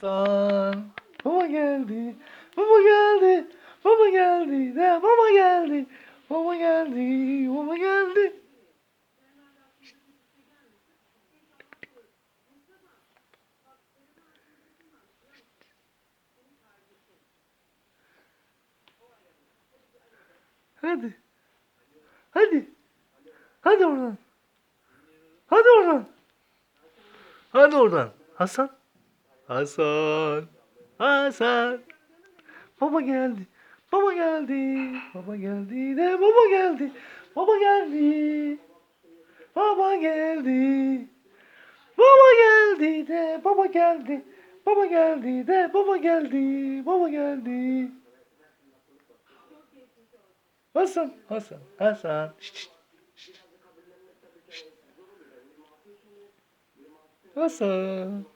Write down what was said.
Hasan. Baba geldi. Baba geldi. Baba geldi. De baba geldi. Baba geldi. Baba geldi. Hadi. Hadi. Hadi oradan. Hadi oradan. Hadi oradan. Hasan. Hasan. Hasan. Baba geldi. Baba geldi. Baba geldi de baba geldi. Baba geldi. Baba geldi. Baba geldi de baba geldi. Baba geldi de baba geldi. Baba geldi. Hasan, Hasan, Hasan. Şşt. Şşt. Hasan.